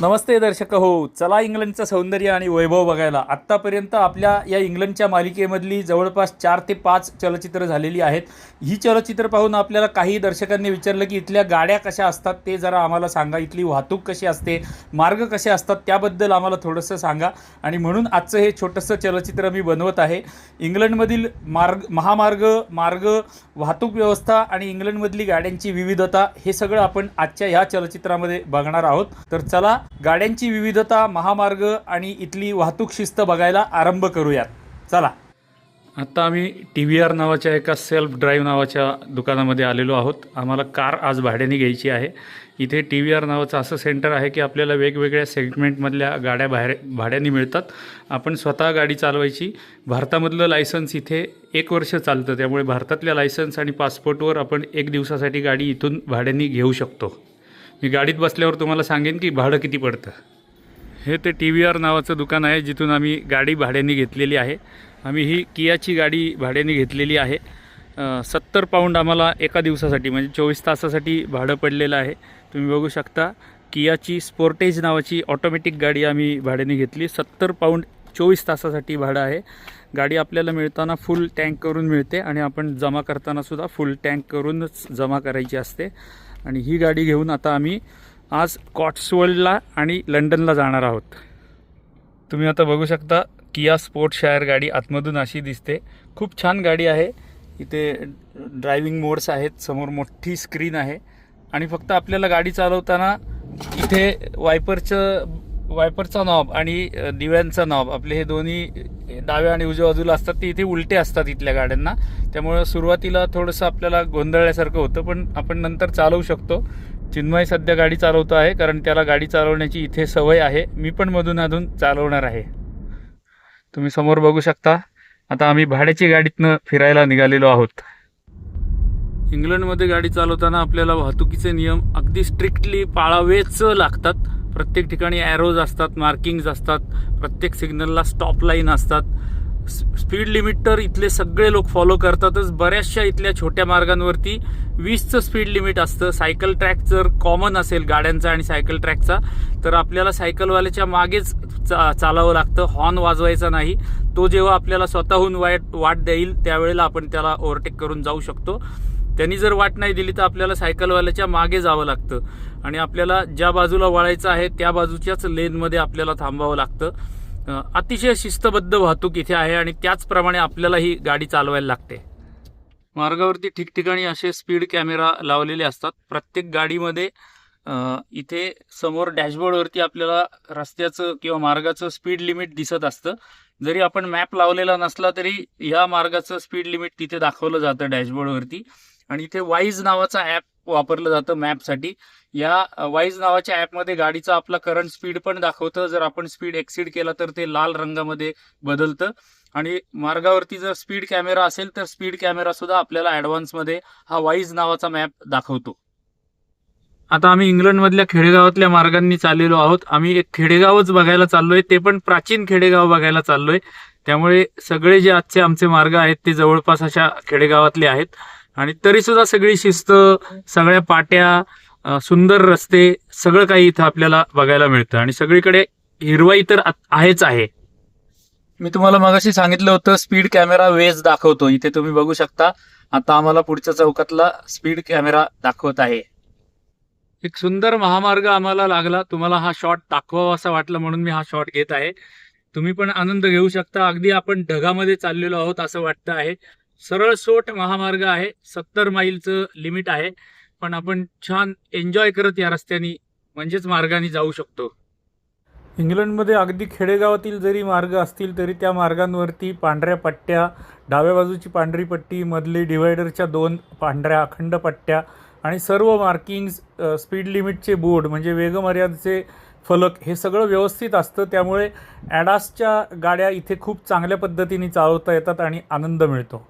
नमस्ते दर्शक हो चला इंग्लंडचं सौंदर्य आणि वैभव बघायला. आत्तापर्यंत आपल्या या इंग्लंडच्या मालिकेमधली जवळपास चार ते पाच चलचित्र झालेली आहेत. ही चलचित्र पाहून आपल्याला काही दर्शकांनी विचारलं की इथल्या गाड्या कशा असतात ते जरा आम्हाला सांगा. इथली वाहतूक कशी असते मार्ग कसे असतात त्याबद्दल आम्हाला थोडंसं सांगा. आणि म्हणून आजचं हे छोटंसं चलचित्र मी बनवत आहे. इंग्लंडमधील मार्ग महामार्ग मार्ग वाहतूक व्यवस्था आणि इंग्लंडमधली गाड्यांची विविधता हे सगळं आपण आजच्या ह्या चलचित्रामध्ये बघणार आहोत. तर चला गाड्यांची विविधता महामार्ग आणि इथली वाहतूक शिस्त बघायला आरंभ करूयात. चला. आत्ता आम्ही टी व्ही आर नावाच्या एका सेल्फ ड्राईव्ह नावाच्या दुकानामध्ये आलेलो आहोत. आम्हाला कार आज भाड्याने घ्यायची आहे. इथे टी व्ही आर नावाचं असं सेंटर आहे की आपल्याला वेगवेगळ्या सेगमेंटमधल्या गाड्या बाहेर भाड्याने मिळतात. आपण स्वतः गाडी चालवायची. भारतामधलं लायसन्स इथे एक वर्ष चालतं. त्यामुळे भारतातल्या लायसन्स आणि पासपोर्टवर आपण एक दिवसासाठी गाडी इथून भाड्याने घेऊ शकतो. मी गाडीत बसल्यावर तुम्हाला सांगेन की भाडं किती पडतं. हे ते टी व्ही आर नावाचं दुकान आहे जिथून आम्ही गाडी भाड्याने घेतलेली आहे. आम्ही ही कियाची गाडी भाड्याने घेतलेली आहे. सत्तर पाऊंड आम्हाला एका दिवसासाठी म्हणजे चोवीस तासासाठी भाडं पडलेलं आहे. तुम्ही बघू शकता कियाची स्पोर्टेज नावाची ऑटोमॅटिक गाडी आम्ही भाड्याने घेतली. सत्तर पाऊंड चोवीस तासासाठी भाडं आहे. गाडी आपल्याला मिळताना फुल टँक करून मिळते आणि आपण जमा करतानासुद्धा फुल टँक करूनच जमा करायची असते. आणि ही गाडी घेऊन आता आम्ही आज कॉट्सवर्ल्डला आणि लंडनला जाणार आहोत. तुम्ही आता बघू शकता किया स्पोर्ट शायर गाडी आतमधून अशी दिसते. खूप छान गाडी आहे. इथे ड्रायव्हिंग मोड्स आहेत समोर मोठी स्क्रीन आहे. आणि फक्त आपल्याला गाडी चालवताना इथे वायपरचं वायपरचा नॉब आणि दिव्यांचा नॉब आपले हे दोन्ही डाव्या आणि उजव्या बाजूला असतात ते इथे उलटे असतात इथल्या गाड्यांना. त्यामुळं सुरुवातीला थोडंसं आपल्याला गोंधळल्यासारखं होतं पण आपण नंतर चालवू शकतो. चिन्मय सध्या गाडी चालवतो आहे कारण त्याला गाडी चालवण्याची इथे सवय आहे. मी पण मधून अधून चालवणार आहे. तुम्ही समोर बघू शकता. आता आम्ही भाड्याची गाडीतनं फिरायला निघालेलो आहोत. इंग्लंडमध्ये गाडी चालवताना आपल्याला वाहतुकीचे नियम अगदी स्ट्रिक्टली पाळावेच लागतात. प्रत्येक ठिकाणी ॲरोज असतात मार्किंग्ज असतात प्रत्येक सिग्नलला स्टॉप लाईन असतात. स्पीड लिमिट तर इथले सगळे लोक फॉलो करतातच. बऱ्याचशा इथल्या छोट्या मार्गांवरती वीसचं स्पीड लिमिट असतं. सायकल ट्रॅक जर कॉमन असेल गाड्यांचा आणि सायकल ट्रॅकचा तर आपल्याला सायकलवाल्याच्या मागेच चा चालावं लागतं. हॉर्न वाजवायचा नाही. तो जेव्हा आपल्याला स्वतःहून वाट वाट देईल त्यावेळेला आपण त्याला ओव्हरटेक करून जाऊ शकतो. त्यांनी जर वाट नाही दिली तर आपल्याला सायकलवाल्याच्या मागे जावं लागतं. आणि आपल्याला ज्या बाजूला वळायचं आहे त्या बाजूच्याच लेनमध्ये आपल्याला थांबावं लागतं. अतिशय शिस्तबद्ध वाहतूक इथे आहे आणि त्याचप्रमाणे आपल्याला ही गाडी चालवायला लागते. मार्गावरती ठिकठिकाणी असे स्पीड कॅमेरा लावलेले असतात. प्रत्येक गाडीमध्ये इथे समोर डॅशबोर्डवरती आपल्याला रस्त्याचं किंवा मार्गाचं स्पीड लिमिट दिसत असतं. जरी आपण मॅप लावलेला नसला तरी ह्या मार्गाचं स्पीड लिमिट तिथे दाखवलं जातं डॅशबोर्डवरती. आणि इथे वाईज नावाचा ॲप वापरलं जातं मॅपसाठी या वाईज नावाच्या ॲपमध्ये गाडीचा आपला करंट स्पीड पण दाखवतं. जर आपण स्पीड एक्सीड केला तर ते लाल रंगामध्ये बदलतं. आणि मार्गावरती जर स्पीड कॅमेरा असेल तर स्पीड कॅमेरा सुद्धा आपल्याला ॲडव्हान्समध्ये हा वाईज नावाचा मॅप दाखवतो. आता आम्ही इंग्लंडमधल्या खेडेगावातल्या मार्गांनी चाललेलो आहोत. आम्ही एक खेडेगावच बघायला चाललोय. ते पण प्राचीन खेडेगाव बघायला चाललोय. त्यामुळे सगळे जे आजचे आमचे मार्ग आहेत ते जवळपास अशा खेडेगावातले आहेत. आणि तरी सुद्धा सगळी शिस्त सगळ्या पाट्या सुंदर रस्ते सगळं काही इथं आपल्याला बघायला मिळतं. आणि सगळीकडे हिरवाई तर आहेच आहे. मी तुम्हाला मगाशी सांगितलं होतं स्पीड कॅमेरा वेज दाखवतो. इथे तुम्ही बघू शकता. आता आम्हाला पुढच्या चौकातला स्पीड कॅमेरा दाखवत आहे. एक सुंदर महामार्ग आम्हाला लागला. तुम्हाला हा शॉट दाखवावा असा वाटला म्हणून मी हा शॉट घेत आहे. तुम्ही पण आनंद घेऊ शकता. अगदी आपण ढगामध्ये चाललेलो आहोत असं वाटतं आहे. सरळ सोट महामार्ग आहे. सत्तर माईलचं लिमिट आहे. पण आपण छान एन्जॉय करत या रस्त्याने म्हणजेच मार्गाने जाऊ शकतो. इंग्लंडमध्ये अगदी खेडेगावातील जरी मार्ग असतील तरी त्या मार्गांवरती पांढऱ्या पट्ट्या डाव्या बाजूची पांढरी पट्टी मधली डिव्हायडरच्या दोन पांढऱ्या अखंड पट्ट्या आणि सर्व मार्किंग्स स्पीड लिमिटचे बोर्ड म्हणजे वेगमर्यादेचे फलक हे सगळं व्यवस्थित असतं. त्यामुळे ॲडासच्या गाड्या इथे खूप चांगल्या पद्धतीने चालवता येतात आणि आनंद मिळतो.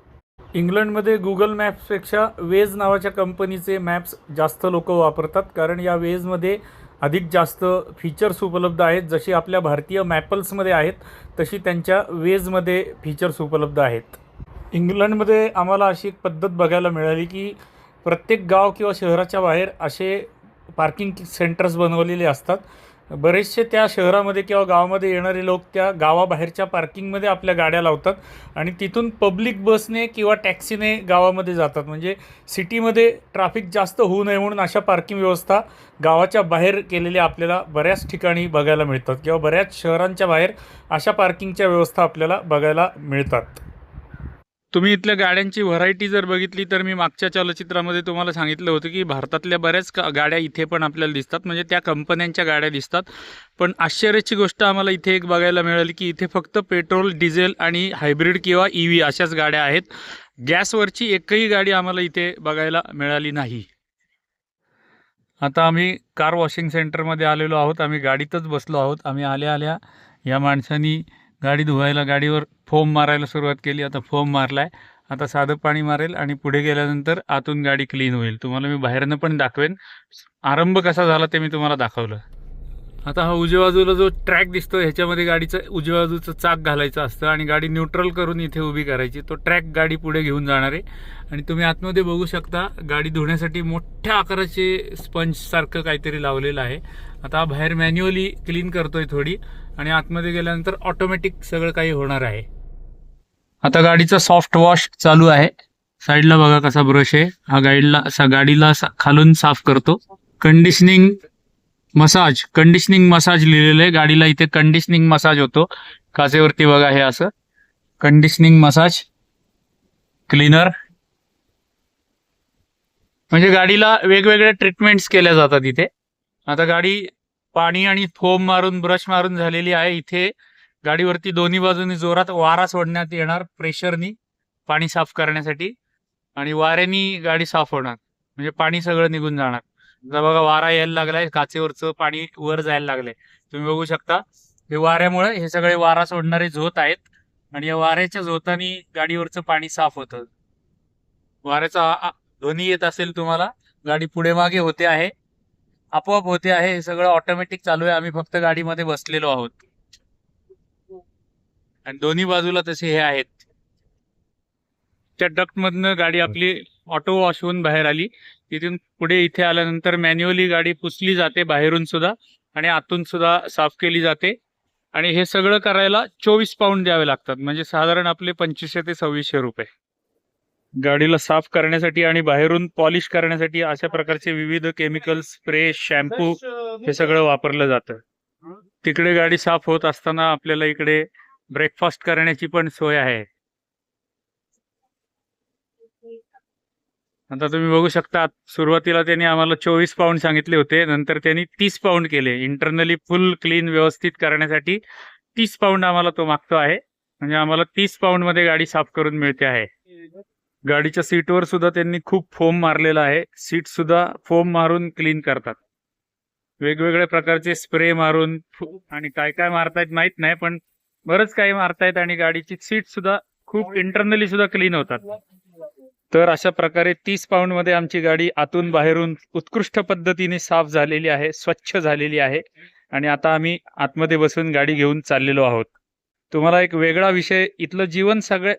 इंग्लंडमध्ये गुगल मॅप्सपेक्षा वेज नावाच्या कंपनीचे मॅप्स जास्त लोक वापरतात. कारण या वेजमध्ये अधिक जास्त फीचर्स उपलब्ध आहेत. जशी आपल्या भारतीय मॅपल्समध्ये आहेत तशी त्यांच्या वेजमध्ये फीचर्स उपलब्ध आहेत. इंग्लंडमध्ये आम्हाला अशी एक पद्धत बघायला मिळाली की प्रत्येक गाव किंवा शहराच्या बाहेर असे पार्किंग सेंटर्स बनवलेले असतात. बरेचसे त्या शहरामध्ये किंवा गावामध्ये येणारे लोक त्या गावाबाहेरच्या पार्किंगमध्ये आपल्या गाड्या लावतात आणि तिथून पब्लिक बसने किंवा टॅक्सीने गावामध्ये जातात. म्हणजे सिटीमध्ये ट्रॅफिक जास्त होऊ नये म्हणून अशा पार्किंग व्यवस्था गावाच्या बाहेर केलेल्या आपल्याला बऱ्याच ठिकाणी बघायला मिळतात किंवा बऱ्याच शहरांच्या बाहेर अशा पार्किंगच्या व्यवस्था आपल्याला बघायला मिळतात. तुम्ही इथल्या गाड्यांची व्हरायटी जर बघितली तर मी मागच्या चलचित्रामध्ये तुम्हाला सांगितलं होतं की भारतातल्या बऱ्याच का- गाड्या इथे पण आपल्याला दिसतात. म्हणजे त्या कंपन्यांच्या गाड्या दिसतात. पण आश्चर्याची गोष्ट आम्हाला इथे एक बघायला मिळाली की इथे फक्त पेट्रोल डिझेल आणि हायब्रिड किंवा ई व्ही अशाच गाड्या आहेत. गॅसवरची एकही गाडी आम्हाला इथे बघायला मिळाली नाही. आता आम्ही कार वॉशिंग सेंटरमध्ये आलेलो आहोत. आम्ही गाडीतच बसलो आहोत. आम्ही आल्या आल्या या माणसानी गाडी धुवायला गाडीवर फोम मारायला सुरुवात केली. आता फोम मारलाय. आता साधं पाणी मारेल आणि पुढे गेल्यानंतर आतून गाडी क्लीन होईल. तुम्हाला मी बाहेरनं पण दाखवेन. आरंभ कसा झाला ते मी तुम्हाला दाखवलं. आता हा उजव्या बाजूला जो ट्रॅक दिसतो ह्याच्यामध्ये गाडीचं उजव्या बाजूचं चाक घालायचं असतं आणि गाडी न्यूट्रल करून इथे उभी करायची. तो ट्रॅक गाडी पुढे घेऊन जाणार आहे. आणि तुम्ही आतमध्ये बघू शकता गाडी धुण्यासाठी मोठ्या आकाराचे स्पंजसारखं काहीतरी लावलेलं आहे. आता हा बाहेर मॅन्युअली क्लीन करतोय थोडी. आणि आतमध्ये गेल्यानंतर ऑटोमॅटिक सगळं काही होणार आहे. आता गाडीचा सॉफ्ट वॉश चालू आहे. साईडला बघा कसा ब्रश आहे. हा गाडीला असा गाडीला खालून साफ करतो. कंडिशनिंग मसाज कंडिशनिंग मसाज लिहिलेलं आहे. गाडीला इथे कंडिशनिंग मसाज होतो. काचेवरती बघा हे असं. कंडिशनिंग मसाज क्लीनर म्हणजे गाडीला वेगवेगळ्या ट्रीटमेंट्स केल्या जातात इथे. आता गाडी पाणी आणि फोम मारून ब्रश मारून झालेली आहे. इथे गाडीवरती दोन्ही बाजूनी जोरात वारा सोडण्यात येणार प्रेशरनी पाणी साफ करण्यासाठी आणि वाऱ्यानी गाडी साफ होणार. म्हणजे पाणी सगळं निघून जाणार. आता बघा वारा यायला लागलाय. काचेवरचं पाणी वर जायला लागलंय. तुम्ही बघू शकता हे वाऱ्यामुळे हे सगळे वारा सोडणारे झोत आहेत आणि या वाऱ्याच्या झोतानी गाडीवरचं पाणी साफ होतं. वाऱ्याचा ध्वनी येत असेल तुम्हाला गाडी पुढे मागे होते आहे. आपोआप होते आहे हे सगळं ऑटोमॅटिक चालू आहे. आम्ही फक्त गाडीमध्ये बसलेलो आहोत. आणि दोन्ही बाजूला तसे हे आहेत. त्या डक्ट मधनं गाडी आपली ऑटो वॉश होऊन बाहेर आली. तिथून पुढे इथे आल्यानंतर मॅन्युअली गाडी पुसली जाते बाहेरून सुद्धा आणि आतून सुद्धा साफ केली जाते. आणि हे सगळं करायला चोवीस पाऊंड द्यावे लागतात. म्हणजे साधारण आपले पंचवीसशे ते सव्वीसशे रुपये. गाडीला साफ करण्यासाठी आणि बाहेरून पॉलिश करण्यासाठी अशा प्रकारचे विविध केमिकल स्प्रे शॅम्पू हे सगळं वापरलं जातं. तिकडे गाडी साफ होत असताना आपल्याला इकडे ब्रेकफास्ट करण्याची पण सोय आहे. आता तुम्ही बघू शकता सुरुवातीला त्यांनी आम्हाला चोवीस पाऊंड सांगितले होते नंतर त्यांनी तीस पाऊंड केले. इंटरनली फुल क्लीन व्यवस्थित करण्यासाठी तीस पाऊंड आम्हाला तो मागतो आहे. म्हणजे आम्हाला तीस पाऊंडमध्ये गाडी साफ करून मिळते आहे. गाडीच्या सीटवर सुद्धा त्यांनी खूप फोम मारलेला आहे. सीट सुद्धा फोम मारून क्लीन करतात. वेगवेगळ्या प्रकारचे स्प्रे मारून आणि काय काय मारतायत माहीत नाही पण बरंच काही मारतायत आणि गाडीची सीट सुद्धा खूप इंटरनली सुद्धा क्लीन होतात. तर अशा प्रकारे तीस पाऊंडमध्ये आमची गाडी आतून बाहेरून उत्कृष्ट पद्धतीने साफ झालेली आहे स्वच्छ झालेली आहे आणि आता आम्ही आतमध्ये बसून गाडी घेऊन चाललेलो आहोत. तुम्हाला एक वेगळा विषय इथलं जीवन सगळे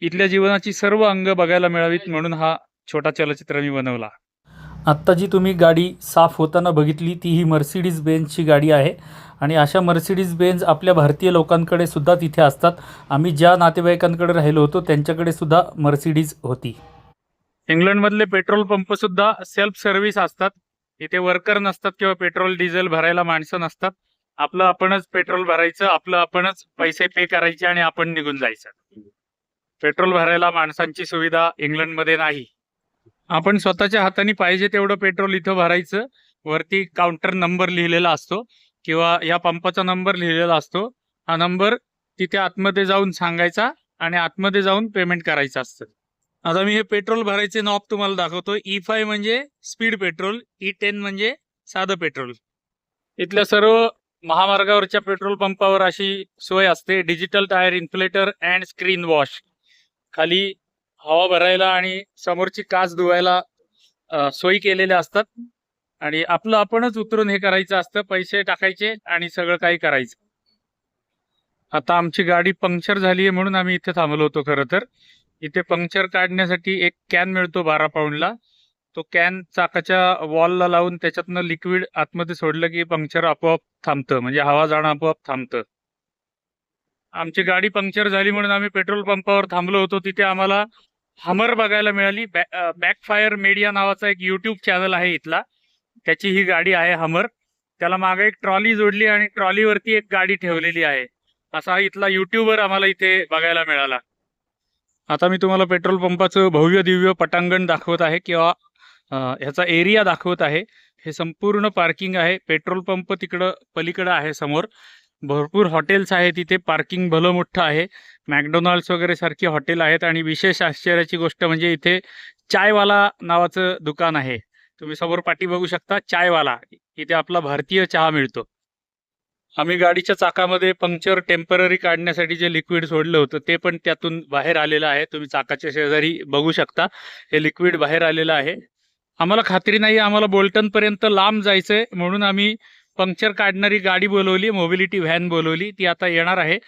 इथल्या जीवनाची सर्व अंग बघायला मिळावीत म्हणून हा छोटा चलचित्र मी बनवला. आत्ता जी तुम्ही गाडी साफ होताना बघितली ती ही मर्सिडीज बेन्झची गाडी आहे. आणि अशा मर्सिडीज बेन्झ आपल्या भारतीय लोकांकडे सुद्धा तिथे असतात. आम्ही ज्या नातेवाईकांकडे राहिलो होतो त्यांच्याकडे सुद्धा मर्सिडीज होती. इंग्लंडमधले पेट्रोल पंप सुद्धा सेल्फ सर्व्हिस असतात. इथे वर्कर नसतात किंवा पेट्रोल डिझेल भरायला माणसं नसतात. आपलं आपणच पेट्रोल भरायचं आपलं आपणच पैसे पे करायचे आणि आपण निघून जायचं. पेट्रोल भरायला माणसांची सुविधा इंग्लंडमध्ये नाही. आपण स्वतःच्या हाताने पाहिजे तेवढं पेट्रोल इथं भरायचं. वरती काउंटर नंबर लिहिलेला असतो किंवा या पंपाचा नंबर लिहिलेला असतो. हा नंबर तिथे आतमध्ये जाऊन सांगायचा आणि आतमध्ये जाऊन पेमेंट करायचं असतं. आता मी हे पेट्रोल भरायचे नॉब तुम्हाला दाखवतो ई फाय e म्हणजे speed petrol e E ten म्हणजे साधं पेट्रोल. इथल्या सर्व महामार्गावरच्या पेट्रोल पंपावर अशी सोय असते. Digital tyre inflator and screen wash खाली हवा भरायला आणि समोरची काच धुवायला सोयी केलेल्या असतात. आणि आपलं आपणच उतरून हे करायचं असतं पैसे टाकायचे आणि सगळं काही करायचं. आता आमची गाडी पंक्चर झाली आहे म्हणून आम्ही इथे थांबलो होतो खरं तर. इथे पंक्चर काढण्यासाठी एक कॅन मिळतो बारा पाऊंडला. तो कॅन चाकाच्या वॉलला लावून त्याच्यातनं लिक्विड आतमध्ये सोडलं की पंक्चर आपोआप थांबतं म्हणजे हवा जाणं आपोआप थांबतं. आमची गाडी पंक्चर झाली म्हणून आम्ही पेट्रोल पंपावर थांबलो होतो. तिथे आम्हाला हमर बघायला मिळाली. बॅकफायर मीडिया नावाचा एक युट्यूब चॅनल आहे इथला. त्याची ही गाडी आहे हमर. त्याला मागे एक ट्रॉली जोडली आणि ट्रॉलीवरती एक गाडी ठेवलेली आहे. असा इथला युट्यूबर आम्हाला इथे बघायला मिळाला. आता मी तुम्हाला पेट्रोल पंपाचं भव्य दिव्य पटांगण दाखवत आहे किंवा ह्याचा एरिया दाखवत आहे. हे संपूर्ण पार्किंग आहे. पेट्रोल पंप तिकडं पलीकडं आहे समोर. भरपूर हॉटेल्स आहेत तिथे पार्किंग भलं मोठं आहे. मॅकडोनाल्ड्स वगैरे सारखी हॉटेल आहेत आणि विशेष आश्चर्याची गोष्ट म्हणजे इथे चायवाला नावाचं दुकान आहे. तुम्ही समोर पाठी बघू शकता चायवाला. इथे आपला भारतीय चहा मिळतो. आम्ही गाडीच्या चाकामध्ये पंक्चर टेंपररी काढण्यासाठी जे लिक्विड सोडलं होतं ते पण त्यातून बाहेर आलेलं आहे. तुम्ही चाकाच्या शेजारी बघू शकता हे लिक्विड बाहेर आलेलं आहे. आम्हाला खात्री नाही आम्हाला बोल्टनपर्यंत लांब जायचंय म्हणून आम्ही पंक्चर काढणारी गाडी बोलवली मोबिलिटी व्हॅन बोलवली ती आता येणार आहे.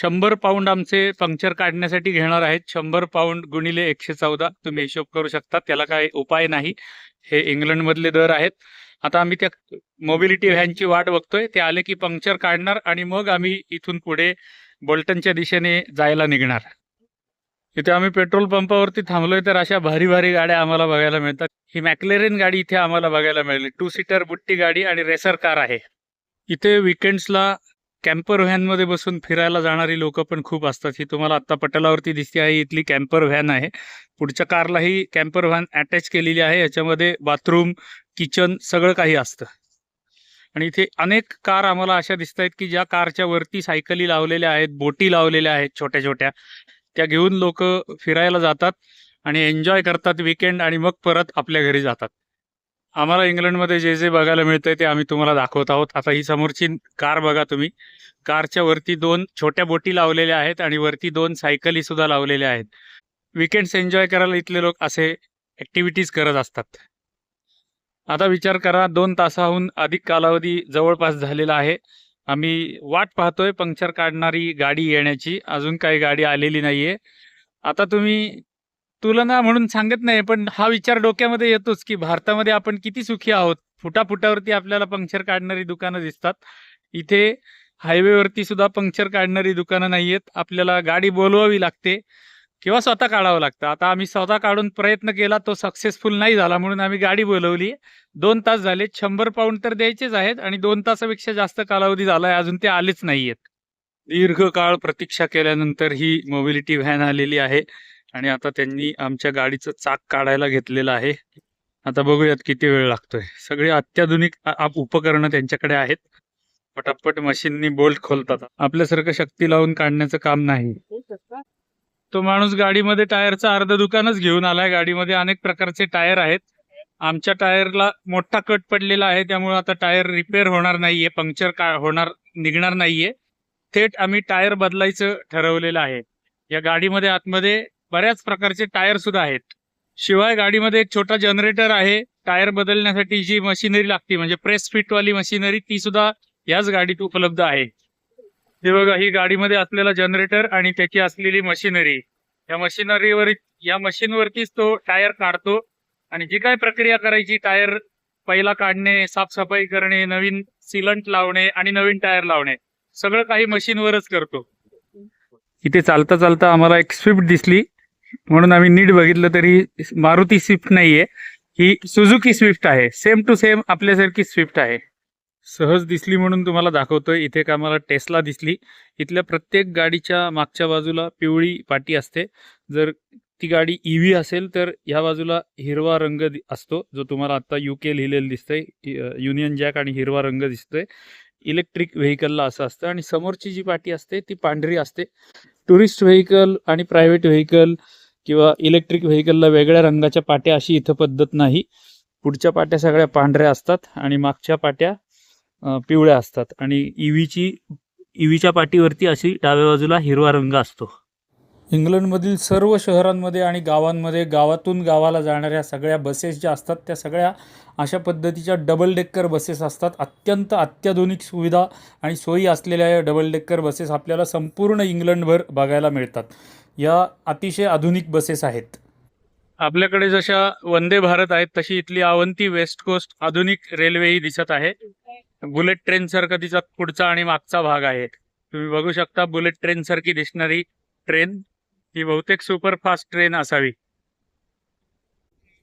शंभर पाऊंड आमचे पंक्चर काढण्यासाठी घेणार आहेत. शंभर पाऊंड गुणिले एकशे चौदा तुम्ही हिशोब करू शकता. त्याला काय उपाय नाही. हे इंग्लंडमधले दर आहेत. आता आम्ही त्या मोबिलिटी व्हॅनची वाट बघतोय. ते आले की पंक्चर काढणार आणि मग आम्ही इथून पुढे बोल्टनच्या दिशेने जायला निघणार. इथे आम्ही पेट्रोल पंपावरती थांबलोय तर अशा भारी भारी गाड्या आम्हाला बघायला मिळतात. ही मॅक्लेरिन गाडी इथे आम्हाला बघायला मिळाली. टू सीटर बुट्टी गाडी आणि रेसर कार आहे. इथे विकेंड्सला कॅम्पर व्हॅनमध्ये बसून फिरायला जाणारी लोक पण खूप असतात. ही तुम्हाला आता पटलावरती दिसते आहे इथली कॅम्पर व्हॅन आहे. पुढच्या कारलाही कॅम्पर व्हॅन अटॅच केलेली आहे. याच्यामध्ये बाथरूम किचन सगळं काही असतं. आणि इथे अनेक कार आम्हाला अशा दिसत आहेत की ज्या कारच्या वरती सायकली लावलेल्या आहेत बोटी लावलेल्या आहेत छोट्या छोट्या. त्या घेऊन लोक फिरायला जातात आणि एन्जॉय करतात विकेंड आणि मग परत आपल्या घरी जातात. आम्हाला इंग्लंडमध्ये जे जे बघायला मिळतंय ते आम्ही तुम्हाला दाखवत आहोत. आता ही समोरची कार बघा तुम्ही. कारच्या वरती दोन छोट्या बोटी लावलेल्या आहेत आणि वरती दोन सायकली सुद्धा लावलेल्या आहेत. विकेंड्स एन्जॉय करायला इथले लोक असे ऍक्टिव्हिटीज करत असतात. आता विचार करा दोन तासाहून अधिक कालावधी जवळपास झालेला आहे. आम्ही वाट पाहतोय पंक्चर काढणारी गाडी येण्याची. अजून काही गाडी आलेली नाहीये. आता तुम्ही तुलना म्हणून सांगत नाही पण हा विचार डोक्यामध्ये येतोच की भारतामध्ये आपण किती सुखी आहोत. फुटाफुटावरती आपल्याला पंक्चर काढणारी दुकानं दिसतात. इथे हायवेवरती सुद्धा पंक्चर काढणारी दुकानं नाहीयेत. आपल्याला गाडी बोलवावी लागते. किंवा स्वतः काढावं लागतं. आता आम्ही स्वतः काढून प्रयत्न केला तो सक्सेसफुल नाही झाला म्हणून आम्ही गाडी बोलवली. दोन तास झाले. शंभर पाऊंड तर द्यायचेच आहेत आणि दोन तासापेक्षा जास्त कालावधी झालाय. अजून ते आलेच नाहीयेत. दीर्घकाळ प्रतीक्षा केल्यानंतर ही मोबिलिटी व्हॅन आलेली आहे आणि आता त्यांनी आमच्या गाडीचं चाक काढायला घेतलेलं आहे. आता बघूयात किती वेळ लागतोय. सगळे अत्याधुनिक आप- उपकरणं त्यांच्याकडे आहेत. पटापट मशीननी बोल्ट खोलतात. आपल्यासारखं शक्ती लावून काढण्याचं काम नाही. तो माणूस गाडीमध्ये टायरचं अर्ध दुकानच घेऊन आलाय. गाडीमध्ये अनेक प्रकारचे टायर आहेत. आमच्या टायरला मोठा कट पडलेला आहे. त्यामुळे आता टायर रिपेअर होणार नाहीये. पंक्चर का होणार निघणार नाहीये. थेट आम्ही टायर बदलायचं ठरवलेलं आहे. या गाडीमध्ये आतमध्ये बऱ्याच प्रकारचे टायर सुद्धा आहेत. शिवाय गाडीमध्ये एक छोटा जनरेटर आहे. टायर बदलण्यासाठी जी मशिनरी लागते म्हणजे प्रेस फिट वाली मशिनरी ती सुद्धा याच गाडीत उपलब्ध आहे. हे बघा ही गाडीमध्ये असलेला जनरेटर आणि त्याची असलेली मशिनरी या मशिनरीवर या मशीनवरतीच तो टायर काढतो आणि जी काय प्रक्रिया करायची टायर पहिला काढणे साफसफाई करणे नवीन सिलंट लावणे आणि नवीन टायर लावणे सगळं काही मशीनवरच करतो. इथे चालता चालता आम्हाला एक स्विफ्ट दिसली. म्हणून आम्ही नीट बघितलं तरी मारुती स्विफ्ट नाहीये. ही सुझुकी स्विफ्ट आहे. सेम टू सेम आपल्यासारखी स्विफ्ट आहे. सहज दिसली म्हणून तुम्हाला दाखवतोय. इथे का मला टेस्ला दिसली. इथल्या प्रत्येक गाडीच्या मागच्या बाजूला पिवळी पाटी असते. जर ती गाडी ईव्ही असेल तर ह्या बाजूला हिरवा रंग असतो जो तुम्हाला आता के लिहिलेला दिसतोय. युनियन जॅक आणि हिरवा रंग दिसतोय. इलेक्ट्रिक व्हेकलला असं असतं. आणि समोरची जी पाटी असते ती पांढरी असते. टुरिस्ट व्हेकल आणि प्रायव्हेट व्हेकल किंवा इलेक्ट्रिक व्हेकलला वेगळ्या रंगाच्या पाट्या अशी इथं पद्धत नाही. पुढच्या पाट्या सगळ्या पांढऱ्या असतात आणि मागच्या पाट्या पिवळ्या असतात. आणि ईव्हीची ईव्हीच्या पाटीवरती अशी डाव्या बाजूला हिरवा रंग असतो. इंग्लंडमधील सर्व शहरांमध्ये आणि गावांमध्ये गावातून गावाला जाणाऱ्या सगळ्या बसेस ज्या असतात त्या सगळ्या अशा पद्धतीच्या डबल डेक्कर बसेस असतात. अत्यंत अत्याधुनिक सुविधा आणि सोयी असलेल्या या डबल डेक्कर बसेस आपल्याला संपूर्ण इंग्लंडभर बघायला मिळतात. या अतिशय आधुनिक बसेस आहेत. आपल्याकडे जशा वंदे भारत आहेत तशी इथली अवंती वेस्ट कोस्ट आधुनिक रेल्वे ही दिसत आहे. बुलेट ट्रेन सारखा तिचा पुढचा आणि मागचा भाग आहे. तुम्ही बघू शकता बुलेट ट्रेन सारखी दिसणारी ट्रेन ही बहुतेक सुपरफास्ट ट्रेन असावी.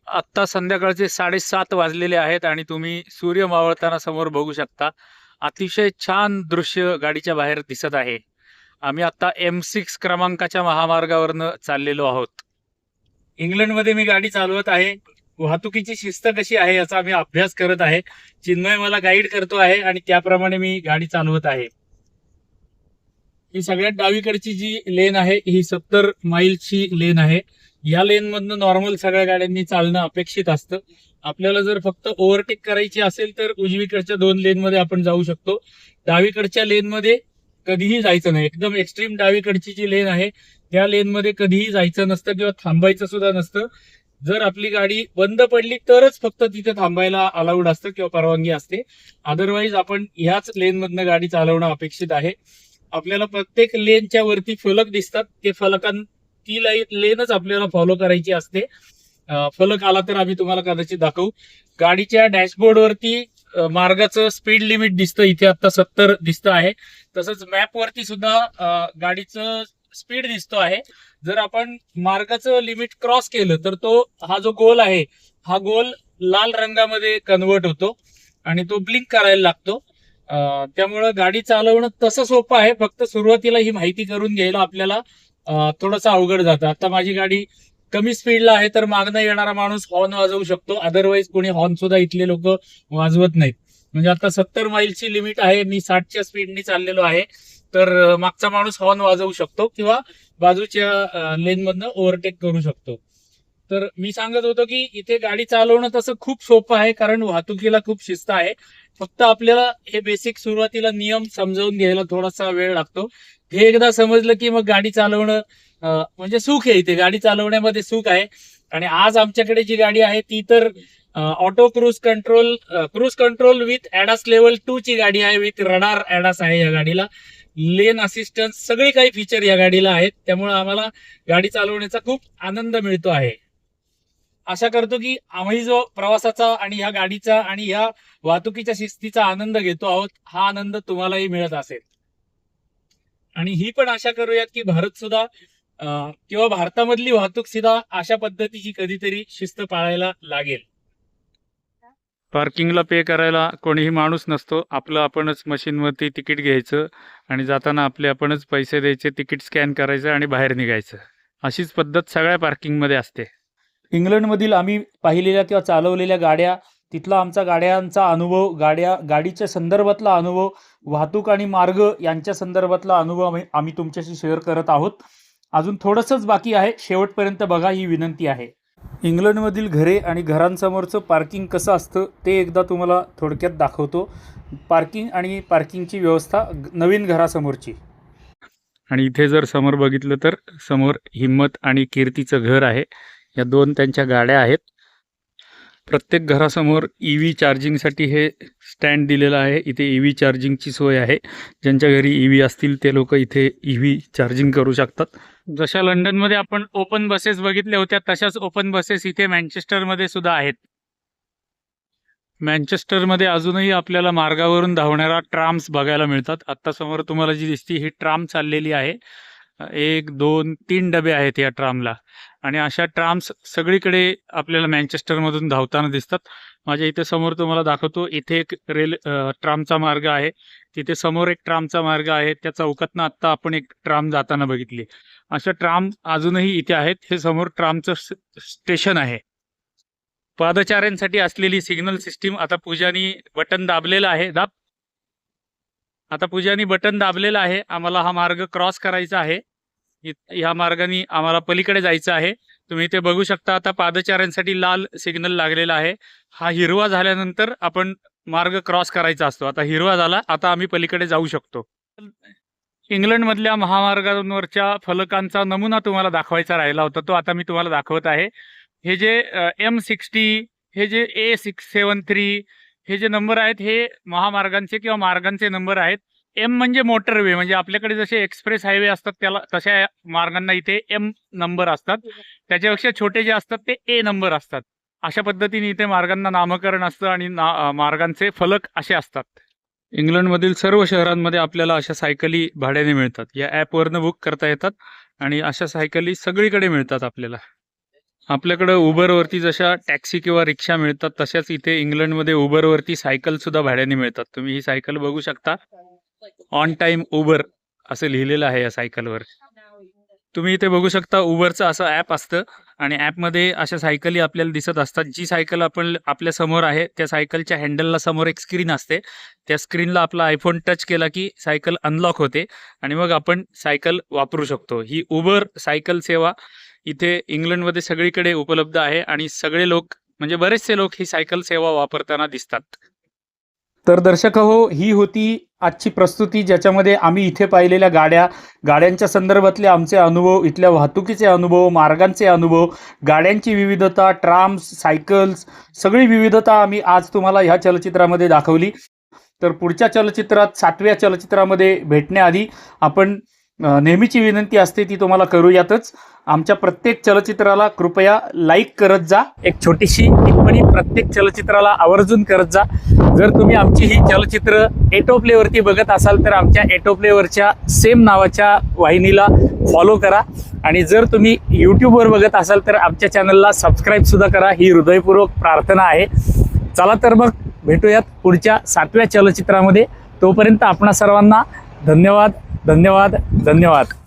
आत्ता संध्याकाळचे साडेसात वाजलेले आहेत आणि तुम्ही सूर्य मावळताना समोर बघू शकता. अतिशय छान दृश्य गाडीच्या बाहेर दिसत आहे. आम्ही आता एम सिक्स क्रमांकाच्या महामार्गावरनं चाललेलो आहोत. इंग्लंडमध्ये मी गाडी चालवत आहे. वाहतुकीची शिस्त कशी आहे याचा आम्ही अभ्यास करत आहे. चिन्मय मला गाईड करतो आहे आणि त्याप्रमाणे मी गाडी चालवत आहे. ही सगळ्यात डावीकडची जी लेन आहे ही सत्तर माईलची लेन आहे. या लेन मधनं नॉर्मल सगळ्या गाड्यांनी चालणं अपेक्षित असतं. आपल्याला जर फक्त ओव्हरटेक करायची असेल तर उजवीकडच्या दोन लेन मध्ये आपण जाऊ शकतो. डावीकडच्या लेन मध्ये कधीही जायचं नाही. एकदम एक्स्ट्रीम डावीकडची जी लेन आहे त्या लेन मध्ये कधीही जायचं नसतं किंवा थांबायचं सुद्धा नसतं. जर आपली गाडी बंद पडली तरच फक्त तिथे थांबायला अलाउड असतं किंवा परवानगी असते. अदरवाईज आपण ह्याच लेन मधनं गाडी चालवणं अपेक्षित आहे. आपल्याला प्रत्येक लेनच्या वरती फलक दिसतात. ते फलकां ती लेनच आपल्याला फॉलो करायची असते. फलक आला तर आम्ही तुम्हाला कदाचित दाखवू. गाडीच्या डॅशबोर्ड वरती मार्गाचं स्पीड लिमिट दिसतं. इथे आता सत्तर दिसतं आहे. तसंच मॅप वरती सुद्धा गाडीचं स्पीड दिसतो आहे. जर आपण मार्गाचं लिमिट क्रॉस केलं तर तो हा जो गोल आहे हा गोल लाल रंगामध्ये कन्वर्ट होतो आणि तो ब्लिंक करायला लागतो. त्यामुळं गाडी चालवणं तसं सोपं आहे. फक्त सुरुवातीला ही माहिती करून घ्यायला आपल्याला थोडंसं अवघड जातं. आता माझी गाडी कमी स्पीडला आहे तर मागणं येणारा माणूस हॉर्न वाजवू शकतो. अदरवाईज कोणी हॉर्न सुद्धा इथले लोक वाजवत नाहीत. म्हणजे आता सत्तर माईलची लिमिट आहे. मी साठच्या स्पीडनी चाललेलो आहे. तर मागचा माणूस हॉर्न वाजवू शकतो किंवा बाजूच्या लेन मधनं ओव्हरटेक करू शकतो. तर मी सांगत होतो की इथे गाडी चालवणं तसं खूप सोपं आहे कारण वाहतुकीला खूप शिस्त आहे. फक्त आपल्याला हे बेसिक सुरुवातीला नियम समजावून घ्यायला थोडासा वेळ लागतो. हे एकदा समजलं की मग गाडी चालवणं म्हणजे सुख आहे इथे. गाडी चालवण्यामध्ये सुख आहे. आणि आज आमच्याकडे जी गाडी आहे ती तर auto cruise control cruise control with ADAS level two ची गाडी आहे विथ रडार ऍडास आहे या गाडीला. लेन असिस्टन्स सगळे काही फीचर या गाडीला आहेत. त्यामुळे आम्हाला गाडी चालवण्याचा खूप आनंद मिळतो आहे. आशा करतो की आम्ही जो प्रवासाचा आणि ह्या गाडीचा आणि ह्या वाहतुकीच्या शिस्तीचा आनंद घेतो आहोत हा आनंद तुम्हालाही मिळत असेल. आणि ही पण आशा करूयात की भारत सुद्धा किंवा भारतामधली वाहतूक सुद्धा अशा पद्धतीची कधीतरी शिस्त पाळायला लागेल. पार्किंगला पे करायला कोणीही माणूस नसतो. आपलं आपणच मशीनवरती तिकीट घ्यायचं आणि जाताना आपले आपणच पैसे द्यायचे तिकीट स्कॅन करायचं आणि बाहेर निघायचं. अशीच पद्धत सगळ्या पार्किंगमध्ये असते. इंग्लंडमधील आम्ही पाहिलेल्या किंवा चालवलेल्या गाड्या तिथला आमचा गाड्यांचा अनुभव गाड्या गाडीच्या संदर्भातला अनुभव वाहतूक आणि मार्ग यांच्या संदर्भातला अनुभव आम्ही आम्ही तुमच्याशी शेअर करत आहोत. अजून थोडंसंच बाकी आहे. शेवटपर्यंत बघा ही विनंती आहे. इंग्लंडमधील घरे आणि घरांसमोरचं पार्किंग कसं असतं ते एकदा तुम्हाला थोडक्यात दाखवतो. पार्किंग आणि पार्किंगची व्यवस्था नवीन घरासमोरची. आणि इथे जर समोर बघितलं तर समोर हिम्मत आणि कीर्तीचं घर आहे. या दोन त्यांच्या गाड्या आहेत. प्रत्येक घरासमोर ई व्ही चार्जिंगसाठी हे स्टँड दिलेलं आहे. इथे ई व्ही चार्जिंगची सोय आहे. ज्यांच्या घरी ई व्ही असतील ते लोक इथे ई व्ही चार्जिंग करू शकतात. जशा लंडनमध्ये आपण ओपन बसेस बघितल्या होत्या तशाच ओपन बसेस इथे मँचेस्टरमध्ये सुद्धा आहेत. मँचेस्टरमध्ये अजूनही आपल्याला मार्गावरून धावणाऱ्या ट्राम्स बघायला मिळतात. आत्तासमोर तुम्हाला जी दिसती ही ट्राम चाललेली आहे. एक दोन तीन डबे आहेत या ट्रामला. आणि अशा ट्राम्स सगळीकडे आपल्याला मँचेस्टरमधून धावताना दिसतात. माझ्या इथे समोर तुम्हाला दाखवतो इथे एक रेल ट्रामचा मार्ग आहे. तिथे समोर एक ट्रामचा मार्ग आहे. त्या चौकातनं आत्ता आपण एक ट्राम जाताना बघितली. अशा ट्राम अजूनही इथे आहेत. हे समोर ट्रामचं स्टेशन आहे. पादचाऱ्यांसाठी असलेली सिग्नल सिस्टीम आता पूजानी बटन दाबलेलं आहे. दाब. आता पूजानी बटन दाबलेलं आहे. आम्हाला हा मार्ग क्रॉस करायचा आहे. ह्या मार्गाने आम्हाला पलीकडे जायचं आहे. तुम्ही ते बघू शकता आता पादचाऱ्यांसाठी लाल सिग्नल लागलेला आहे. हा हिरवा झाल्यानंतर आपण मार्ग क्रॉस करायचा असतो. आता हिरवा झाला आता आम्ही पलीकडे जाऊ शकतो. इंग्लंडमधल्या महामार्गांवरच्या फलकांचा नमुना तुम्हाला दाखवायचा राहिला होता तो आता मी तुम्हाला दाखवत आहे. हे जे एम सिक्स्टी हे जे ए सिक्स सेवन थ्री हे जे नंबर आहेत हे महामार्गांचे किंवा मार्गांचे नंबर आहेत. एम म्हणजे मोटरवे म्हणजे आपल्याकडे जसे एक्सप्रेस हायवे असतात त्याला तशा मार्गांना इथे एम नंबर असतात. त्याच्यापेक्षा छोटे जे असतात ते ए नंबर असतात. अशा पद्धतीने इथे मार्गांना नामकरण असतं आणि ना मार्गांचे फलक असे असतात. इंग्लंडमधील सर्व शहरांमध्ये आपल्याला अशा सायकली भाड्याने मिळतात. या ॲपवरनं बुक करता येतात आणि अशा सायकली सगळीकडे मिळतात आपल्याला. आपल्याकडं उबरवरती जशा टॅक्सी किंवा रिक्षा मिळतात तशाच इथे इंग्लंडमध्ये उबरवरती सायकल सुद्धा भाड्याने मिळतात. तुम्ही ही सायकल बघू शकता. ऑन टाइम उबर असं लिहिलेलं आहे या सायकलवर. तुम्ही इथे बघू शकता उबरचं असं ॲप असतं आणि ॲपमध्ये अशा सायकली आपल्याला दिसत असतात. जी सायकल आपण आपल्यासमोर आहे त्या सायकलच्या हँडलला समोर एक स्क्रीन असते. त्या स्क्रीनला आपला आयफोन टच केला की सायकल अनलॉक होते आणि मग आपण सायकल वापरू शकतो. ही उबर सायकल सेवा इथे इंग्लंडमध्ये सगळीकडे उपलब्ध आहे आणि सगळे लोक म्हणजे बरेचसे लोक ही सायकल सेवा वापरताना दिसतात. तर दर्शक हो ही होती आजची प्रस्तुती ज्याच्यामध्ये आम्ही इथे पाहिलेल्या गाड्या गाड्यांच्या संदर्भातले आमचे अनुभव इथल्या वाहतुकीचे अनुभव मार्गांचे अनुभव गाड्यांची विविधता ट्राम्स सायकल्स सगळी विविधता आम्ही आज तुम्हाला ह्या चलचित्रामध्ये दाखवली. तर पुढच्या चलचित्रात सातव्या चलचित्रामध्ये भेटण्याआधी आपण नेहमीची विनंती असते ती तुम्हाला करूयातच. आमच्या प्रत्येक चलचित्राला कृपया लाईक करत जा. एक छोटीशी टिप्पणी प्रत्येक चलचित्राला आवर्जून करत जा. जर तुम्ही आमची ही चलचित्र एटोप्लेवरती बघत असाल तर आमच्या एटोप्लेवरच्या सेम नावाच्या वाहिनीला फॉलो करा. आणि जर तुम्ही यूट्यूबवर बघत असाल तर आमच्या चॅनलला सबस्क्राईबसुद्धा करा. ही हृदयपूर्वक प्रार्थना आहे. चला तर मग भेटूयात पुढच्या सातव्या चलचित्रामध्ये. तोपर्यंत आपणा सर्वांना धन्यवाद. धन्यवाद धन्यवाद.